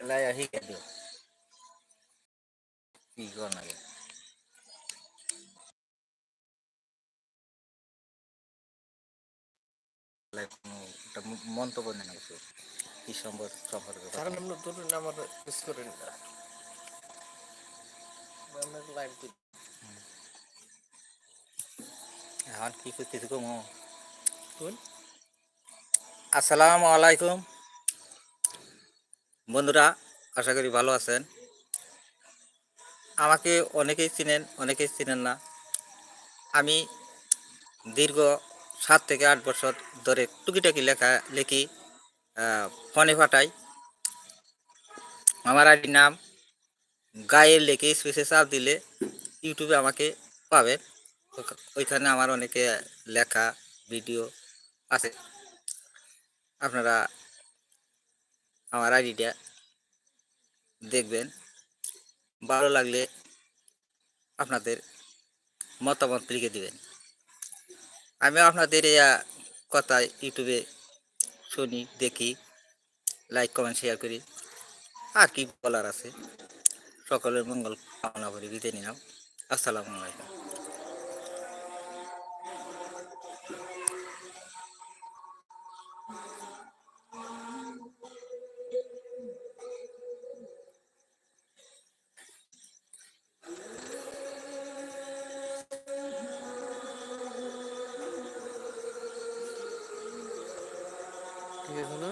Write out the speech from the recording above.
লাই আহি কে দিও কি কর লাগে লাই কোনো একটা মন্তব্য নেই না কিছু কি সম্পর্ক সম্পর্কে? কারণ আমরা তোর নাম্বার মিস করে না আমরা লাইভ দিই এখন কি করতেছি গো আসসালামু আলাইকুম। বন্ধুরা, আশা করি ভালো আছেন। আমাকে অনেকেই চিনেন অনেকেই চিনেন না। আমি দীর্ঘ সাত থেকে আট বছর ধরে টুকিটাকি লেখা, লিখি ফোনে পাঠাই। আমার আইডির নাম গায়ে লেখে স্পেসে চাপ দিলে ইউটিউবে আমাকে পাবেন। ওইখানে আমার অনেকে লেখা, ভিডিও আছে। আপনারা আমার আইডিটা দেখবেন। ভালো লাগলে আপনাদের মতামত লিখে দিবেন। আমি আপনাদের এই কথা ইউটিউবে শুনি, দেখি, লাইক, কমেন্ট, শেয়ার করি। আর কি বলার আছে? সকলের মঙ্গল কামনা করে, বিদায় নিলাম। আসসালামু আলাইকুম। ঠিক আছে এগুলো